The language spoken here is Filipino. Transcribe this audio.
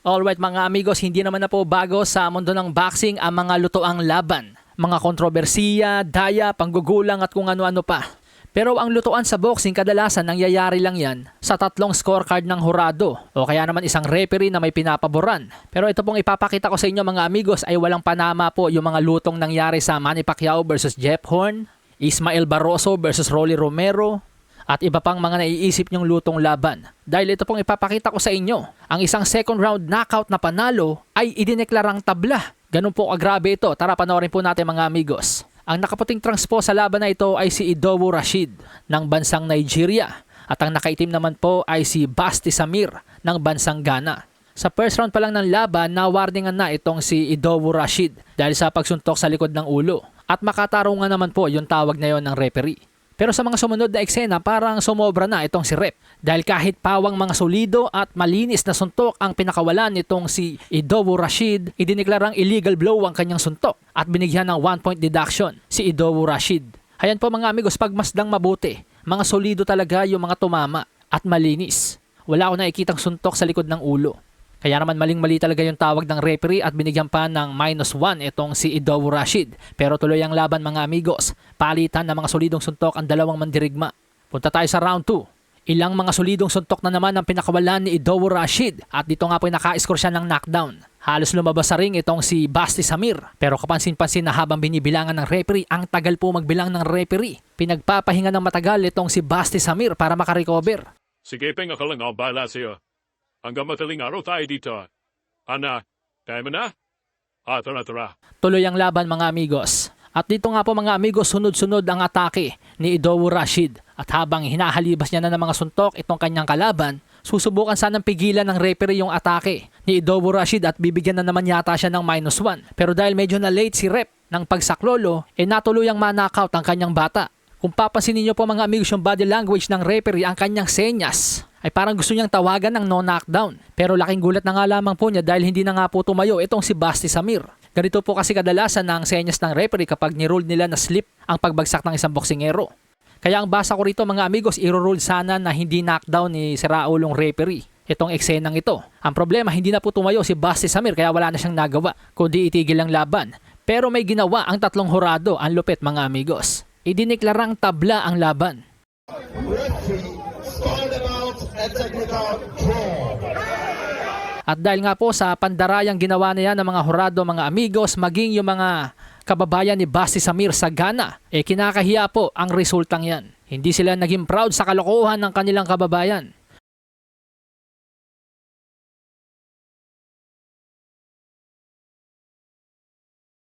Alright mga amigos, hindi naman na po bago sa mundo ng boxing ang mga lutoang laban. Mga kontrobersiya, daya, panggugulang at kung ano-ano pa. Pero ang lutuan sa boxing kadalasan nangyayari lang yan sa tatlong scorecard ng hurado o kaya naman isang referee na may pinapaboran. Pero ito pong ipapakita ko sa inyo mga amigos ay walang panama po yung mga lutong nangyari sa Manny Pacquiao versus Jeff Horn, Ismael Barroso versus Rolly Romero, at iba pang mga naiisip niyong lutong laban. Dahil ito pong ipapakita ko sa inyo, ang isang second round knockout na panalo ay idineklarang tabla. Ganun po kagrabe ito. Tara panoorin po natin mga amigos. Ang nakaputing transpo sa laban na ito ay si Idowu Rashid ng bansang Nigeria. At ang nakaitim naman po ay si Basti Samir ng bansang Ghana. Sa first round pa lang ng laban, nawarningan na itong si Idowu Rashid dahil sa pagsuntok sa likod ng ulo. At makatarungan naman po yung tawag na yon ng referee. Pero sa mga sumunod na eksena, parang sumobra na itong si Rep. Dahil kahit pawang mga solido at malinis na suntok ang pinakawalan nitong si Idowu Rashid, idineklarang illegal blow ang kanyang suntok at binigyan ng 1 point deduction si Idowu Rashid. Ayan po mga amigos, pagmasdang mabuti, mga solido talaga yung mga tumama at malinis. Wala ako nakikitang suntok sa likod ng ulo. Kaya naman maling-mali talaga yung tawag ng referee at binigyan pa ng minus 1 itong si Idowu Rashid. Pero tuloy ang laban mga amigos. Palitan ng mga solidong suntok ang dalawang mandirigma. Punta tayo sa round 2. Ilang mga solidong suntok na naman ang pinakawalan ni Idowu Rashid at dito nga po ay naka-score siya ng knockdown. Halos lumabas sa ring itong si Basti Samir. Pero kapansin-pansin na habang binibilangan ng referee, ang tagal po magbilang ng referee. Pinagpapahinga ng matagal itong si Basti Samir para makarecover. Sige, pinga ka lang ang bala sa'yo. Hanggang mataling araw tayo dito. Ana, tayo na? Ah, tara, tara. Tuloy ang laban mga amigos. At dito nga po mga amigos, sunod-sunod ang atake ni Idowu Rashid. At habang hinahalibas niya na ng mga suntok itong kanyang kalaban, susubukan sanang pigilan ng referee yung atake ni Idowu Rashid at bibigyan na naman yata siya ng minus 1. Pero dahil medyo na late si Rep ng pagsaklolo, eh natuluyang manakaut ang kanyang bata. Kung papansinin niyo po mga amigos yung body language ng referee, ang kanyang senyas ay parang gusto niyang tawagan ng no knockdown. Pero laking gulat na nga lamang po niya dahil hindi na nga po tumayo itong si Basti Samir. Ganito po kasi kadalasan ng senyas ng referee kapag nirule nila na slip ang pagbagsak ng isang boksingero. Kaya ang basa ko rito mga amigos, iro-rule sana na hindi knockdown ni Siraulong referee itong eksenang ito. Ang problema, hindi na po tumayo si Basti Samir kaya wala na siyang nagawa, kundi itigil ang laban. Pero may ginawa ang tatlong horado, ang lupit mga amigos. Idineklarang tabla ang laban. referee At dahil nga po sa pandarayang ginawa niya ng mga horado, mga amigos, maging yung mga kababayan ni Basti Samir sa Ghana, eh kinakahiya po ang resultang yan. Hindi sila naging proud sa kalokohan ng kanilang kababayan.